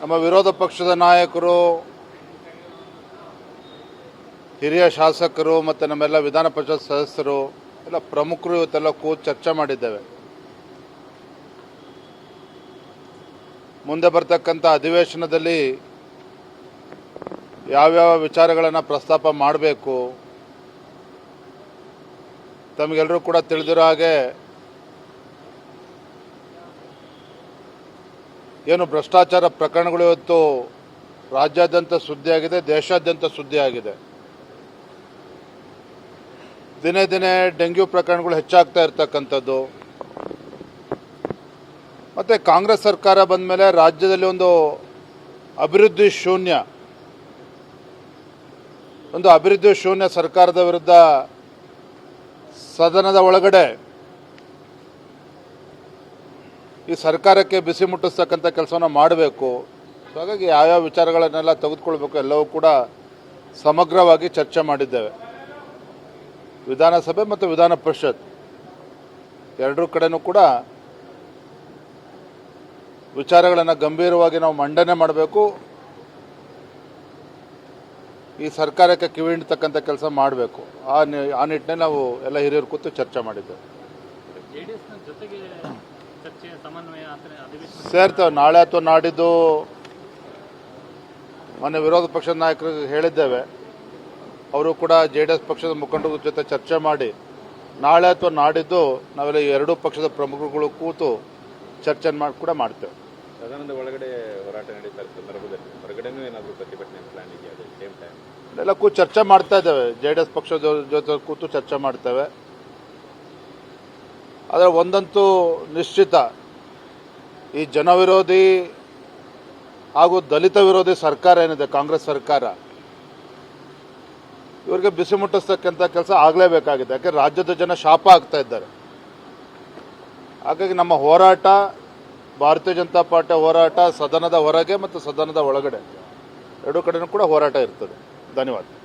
ನಮ್ಮ ವಿರೋಧ ಪಕ್ಷದ ನಾಯಕರು, ಹಿರಿಯ ಶಾಸಕರು ಮತ್ತು ನಮ್ಮೆಲ್ಲ ವಿಧಾನ ಪರಿಷತ್ ಸದಸ್ಯರು, ಎಲ್ಲ ಪ್ರಮುಖರು ಇವತ್ತೆಲ್ಲ ಕೂತು ಚರ್ಚೆ ಮಾಡಿದ್ದೇವೆ. ಮುಂದೆ ಬರ್ತಕ್ಕಂಥ ಅಧಿವೇಶನದಲ್ಲಿ ಯಾವ್ಯಾವ ವಿಚಾರಗಳನ್ನು ಪ್ರಸ್ತಾಪ ಮಾಡಬೇಕು ತಮಗೆಲ್ಲರೂ ಕೂಡ ತಿಳಿದಿರೋ ಹಾಗೆ ಏನು ಭ್ರಷ್ಟಾಚಾರ ಪ್ರಕರಣಗಳು ಇವತ್ತು ರಾಜ್ಯಾದ್ಯಂತ ಸುದ್ದಿಯಾಗಿದೆ, ದೇಶಾದ್ಯಂತ ಸುದ್ದಿಯಾಗಿದೆ. ದಿನೇ ದಿನೇ ಡೆಂಗ್ಯೂ ಪ್ರಕರಣಗಳು ಹೆಚ್ಚಾಗ್ತಾ ಇರ್ತಕ್ಕಂಥದ್ದು. ಮತ್ತು ಕಾಂಗ್ರೆಸ್ ಸರ್ಕಾರ ಬಂದ ಮೇಲೆ ರಾಜ್ಯದಲ್ಲಿ ಒಂದು ಅಭಿವೃದ್ಧಿ ಶೂನ್ಯ. ಒಂದು ಅಭಿವೃದ್ಧಿ ಶೂನ್ಯ ಸರ್ಕಾರದ ವಿರುದ್ಧ ಸದನದ ಒಳಗಡೆ ಈ ಸರ್ಕಾರಕ್ಕೆ ಬಿಸಿ ಮುಟ್ಟಿಸ್ತಕ್ಕಂಥ ಕೆಲಸವನ್ನು ಮಾಡಬೇಕು. ಸೊ ಹಾಗಾಗಿ ಯಾವ್ಯಾವ ವಿಚಾರಗಳನ್ನೆಲ್ಲ ತೆಗೆದುಕೊಳ್ಬೇಕು ಎಲ್ಲವೂ ಕೂಡ ಸಮಗ್ರವಾಗಿ ಚರ್ಚೆ ಮಾಡಿದ್ದೇವೆ. ವಿಧಾನಸಭೆ ಮತ್ತು ವಿಧಾನ ಪರಿಷತ್ ಎರಡೂ ಕಡೆನೂ ಕೂಡ ವಿಚಾರಗಳನ್ನು ಗಂಭೀರವಾಗಿ ನಾವು ಮಂಡನೆ ಮಾಡಬೇಕು. ಈ ಸರ್ಕಾರಕ್ಕೆ ಕಿವಿ ಹಿಂಡ್ತಕ್ಕಂಥ ಕೆಲಸ ಮಾಡಬೇಕು. ಆ ಆ ನಿಟ್ಟಿನಲ್ಲಿ ನಾವು ಎಲ್ಲ ಹಿರಿಯರು ಕೂತು ಚರ್ಚೆ ಮಾಡಿದ್ದೇವೆ. ಜೆಡಿಎಸ್ನ ಜೊತೆಗೆ ಚರ್ಚೆ ಸಮನ್ವಯ ಅಧಿವೇಶನ ಸೇರ್ತೇವೆ ನಾಳೆ ಅಥವಾ ನಾಡಿದ್ದು ಮೊನ್ನೆ ವಿರೋಧ ಪಕ್ಷದ ನಾಯಕರಿಗೆ ಹೇಳಿದ್ದೇವೆ. ಅವರು ಕೂಡ ಜೆ ಡಿ ಎಸ್ ಪಕ್ಷದ ಮುಖಂಡರ ಜೊತೆ ಚರ್ಚೆ ಮಾಡಿ ನಾಳೆ ಅಥವಾ ನಾಡಿದ್ದು ನಾವೆಲ್ಲ ಎರಡೂ ಪಕ್ಷದ ಪ್ರಮುಖರುಗಳು ಕೂತು ಚರ್ಚೆ ಮಾಡಿ ಕೂಡ ಮಾಡ್ತೇವೆ. ಸದನದ ಒಳಗಡೆ ಹೋರಾಟ ನಡೀತಾ ಇರ್ತದೆ ಸಂದರ್ಭದಲ್ಲಿ ಹೊರಗಡೆನೂ ಏನಾದರೂ ಪ್ರತಿಭಟನೆ ಪ್ಲಾನ್ ಇದೆಯಾ? ಅದೇ ಸೇಮ್ ಟೈಮ್ ಎಲ್ಲ ಕೂತು ಚರ್ಚೆ ಮಾಡ್ತಾ ಇದ್ದೇವೆ. ಜೆ ಡಿ ಎಸ್ ಪಕ್ಷದ ಜೊತೆ ಕೂತು ಚರ್ಚೆ ಮಾಡ್ತೇವೆ. ಆದರೆ ಒಂದಂತೂ ನಿಶ್ಚಿತ. ಈ ಜನವಿರೋಧಿ ಹಾಗೂ ದಲಿತ ವಿರೋಧಿ ಸರ್ಕಾರ ಏನಿದೆ, ಕಾಂಗ್ರೆಸ್ ಸರ್ಕಾರ? ಇವರಿಗೆ ಬಿಸಿ ಮುಟ್ಟಿಸ್ತಕ್ಕಂಥ ಕೆಲಸ ಆಗಲೇಬೇಕಾಗಿದೆ. ಯಾಕೆ? ರಾಜ್ಯದ ಜನ ಶಾಪ ಆಗ್ತಾ ಇದ್ದಾರೆ. ಹಾಗಾಗಿ ನಮ್ಮ ಹೋರಾಟ, ಭಾರತೀಯ ಜನತಾ ಪಾರ್ಟಿ ಹೋರಾಟ ಸದನದ ಹೊರಗೆ ಮತ್ತು ಸದನದ ಒಳಗಡೆ. ಎರಡೂ ಕಡೆನೂ ಕೂಡ ಹೋರಾಟ ಇರ್ತದೆ. ಧನ್ಯವಾದ.